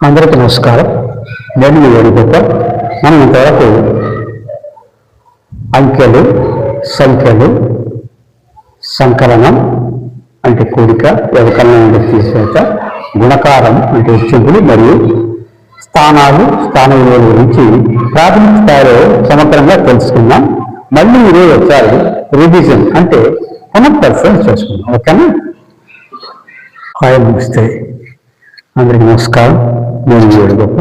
అందరికీ నమస్కారం. నేను మీ వేణుగోప మనం ఇంతవరకు అంకెలు సంఖ్యలు సంకలనం అంటే కూడిక వ్యవకలనం అంటే తీసేత గుణకారం అంటే హెచ్చింపులు మరియు స్థానాలు స్థాన విలువల గురించి ప్రాథమిక స్థాయిలో సమగ్రంగా తెలుసుకుందాం. మళ్ళీ ఈరోజు ఒకసారి రివిజన్ అంటే పునఃపరిశీలన చేసుకుందాం. ఓకేనా? హాయ్ నమస్తే. అందరికీ నమస్కారం. నేను గొప్ప.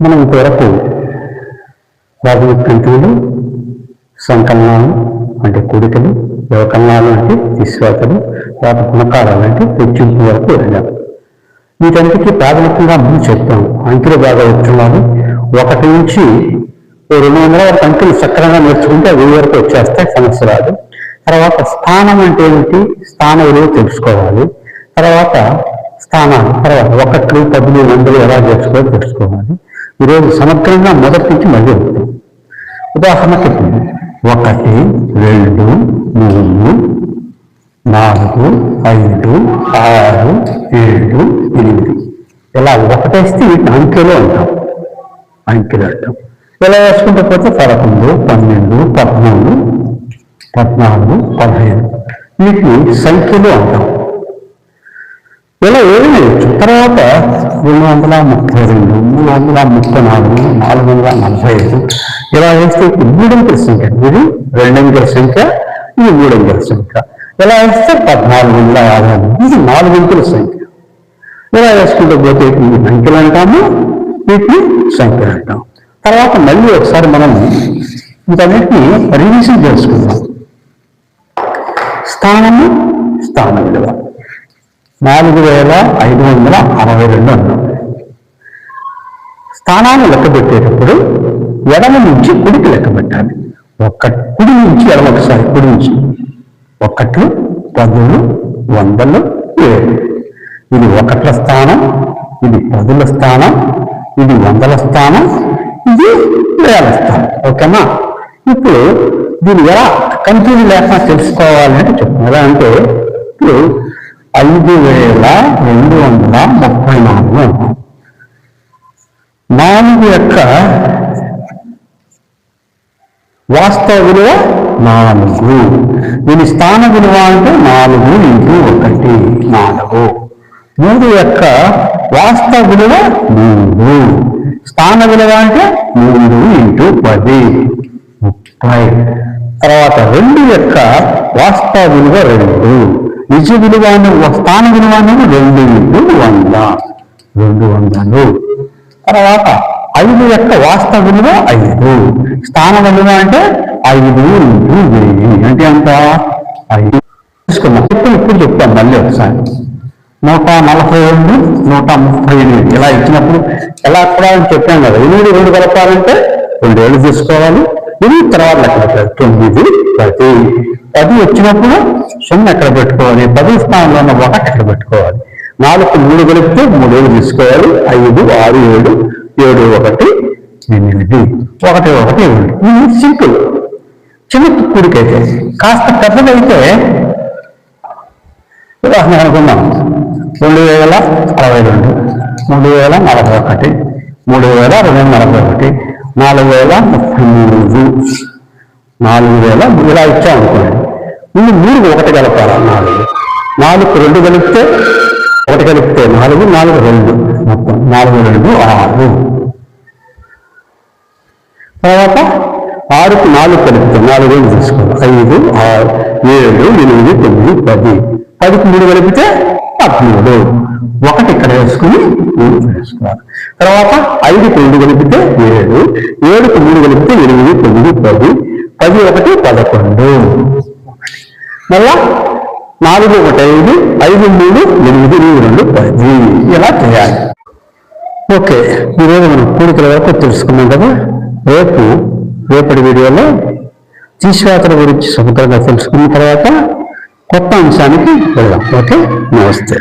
మనం ఇంతవరకు ప్రాథమిక కంటులు సంకలనాలు అంటే కూడికలు వ్యవకలనాలు అంటే విశ్వాసలు తర్వాత గుణకారాలు అంటే హెచ్చింపు వరకు వెళ్ళాం. వీటన్నిటికీ ప్రాథమికంగా ముందు చెప్తాము అంకెలు బాగా వచ్చున్నాము ఒకటి నుంచి రెండు వందల వరకు అంకెలు సక్రమంగా నేర్చుకుంటే వెయ్యి వరకు వచ్చేస్తే సమస్య రాదు. తర్వాత స్థానం అంటే ఏమిటి? స్థాన విలువ తెలుసుకోవాలి. తర్వాత స్థానాలు తర్వాత ఒకట్లు పదులు వందలు ఎలా చేసుకోవాలో తెలుసుకోవాలి. ఈరోజు సమగ్రంగా మొదటి నుంచి మళ్ళీ వస్తాం ఉదాహరణకి ఒకటి రెండు మూడు నాలుగు ఐదు ఆరు ఏడు ఎనిమిది. ఇలా ఒకటేస్తే వీటిని అంకెలో ఉంటాం. అంకెలు అంటాం ఇలా వేసుకుంటే పోతే పదకొండు పన్నెండు పద్నాలుగు పద్నాలుగు పదిహేను. వీటిని సంఖ్యలు అంటాం. ఇలా ఏమైనా తర్వాత రెండు వందల ముప్పై రెండు మూడు వందల ముప్పై నాలుగు నాలుగు వందల నలభై ఐదు ఇలా వేస్తే మూడంకెల సంఖ్య. ఇది రెండంకెల సంఖ్య ఇది మూడంకెల సంఖ్య. ఇలా వేస్తే పద్నాలుగు వందల యాభై ఇది నాలుగంకెల సంఖ్య. ఇలా వేసుకుంటూ పోతే వీటిని అంకెలు అంటాము వీటిని సంఖ్యలు అంటాం తర్వాత మళ్ళీ ఒకసారి మనం వీటన్నిటిని రివిజన్ చేసుకుందాం. స్థానము స్థాన విలువ. నాలుగు వేల ఐదు వందల అరవై రెండు అన్నాం స్థానాన్ని లెక్క పెట్టేటప్పుడు ఎడమ నుంచి కుడికి లెక్క పెట్టాలి ఒక్క కుడి నుంచి ఎడమ ఒకసారి కుడి నుంచి. ఒక్కట్లు పదులు వందలు ఏడు. ఇది ఒకట్ల స్థానం ఇది పదుల స్థానం ఇది వందల స్థానం ఇది వేల స్థానం. ఓకేనా? ఇప్పుడు దీన్ని ఎలా కన్ఫ్యూజన్ లేకుండా తెలుసుకోవాలంటే చెప్తాను ఎలా అంటే ఇప్పుడు ఐదు వేల రెండు వందల ముప్పై నాలుగు. నాలుగు యొక్క వాస్తవ విలువ నాలుగు. దీని స్థాన విలువ అంటే నాలుగు ఇంటూ ఒకటి నాలుగు. మూడు యొక్క వాస్తవ విలువ మూడు. స్థాన విలువ అంటే మూడు ఇంటూ పది. ముప్పై. తర్వాత రెండు యొక్క వాస్తవ విలువ రెండు. నిజ విలువ అనే- స్థాన విలువ అనేది రెండు ఇంటూ వంద. రెండు వందలు. తర్వాత ఐదు యొక్క వాస్తవ విలువ ఐదు. స్థాన విలువ అంటే ఐదు ఇంటూ వెయ్యి. అంటే అంత ఐదు. తీసుకున్నాం ఇప్పుడు ఇప్పుడు చెప్తాం మళ్ళీ ఒకసారి. నూట నలభై రెండు నూట ముప్పై ఎనిమిది. ఇలా ఇచ్చినప్పుడు ఎలా కూడా చెప్పాం కదా. ఎనిమిది రెండు కలపాలంటే రెండు ఏళ్ళు తీసుకోవాలి ఎనిమిది తర్వాత లెక్క పెట్టాలి. తొమ్మిది పది. పది వచ్చినప్పుడు సున్నా ఎక్కడ పెట్టుకోవాలి? పది స్థానంలో ఉన్న ఒకటి ఎక్కడ పెట్టుకోవాలి? నాలుగు మూడు కలిపితే మూడేళ్ళు తీసుకోవాలి. ఐదు ఆరు ఏడు ఏడు ఒకటి ఎనిమిది. ఒకటి ఒకటి ఏడు సింపుల్. చిన్న కుడికైతే కాస్త పెద్దదైతే ఉదాహరణ అనుకుందాం. రెండు వేల అరవై రెండు. మూడు వేల నలభై ఒకటి. మూడు వేల రెండు వందల నలభై ఒకటి. నాలుగు వేల ముప్పై మూడు నాలుగు వేల ఇలా ఇచ్చామనుకోండి ముందు మూడు ఒకటి కలపాలి నాలుగు. నాలుగు రెండు కలిపితే ఒకటి కలిపితే నాలుగు నాలుగు రెండు మొత్తం. నాలుగు రెండు ఆరు. తర్వాత ఆరుకు నాలుగు కలిపితే నాలుగు వేలు తీసుకోవాలి? ఐదు ఆరు ఏడు ఎనిమిది తొమ్మిది పది. పదికి మూడు కలిపితే పదమూడు. ఒకటి ఇక్కడ వేసుకుని మూడు వేసుకోవాలి. తర్వాత ఐదుకి రెండు కలిపితే ఏడు ఏడు మూడు కలిపితే ఎనిమిది తొమ్మిది పది పది ఒకటి పదకొండు. మళ్ళా నాలుగు ఒకటి ఐదు ఐదు మూడు ఎనిమిది ఎనిమిది రెండు పది. ఇలా చేయాలి. ఓకే ఈరోజు మనం కూడికల వరకు తెలుసుకున్నాం కదా? రేపు రేపటి వీడియోలో తీసివేతల గురించి సమగ్రంగా తెలుసుకున్న తర్వాత కొత్త అంశానికి వెళ్దాం. ఓకే నమస్తే.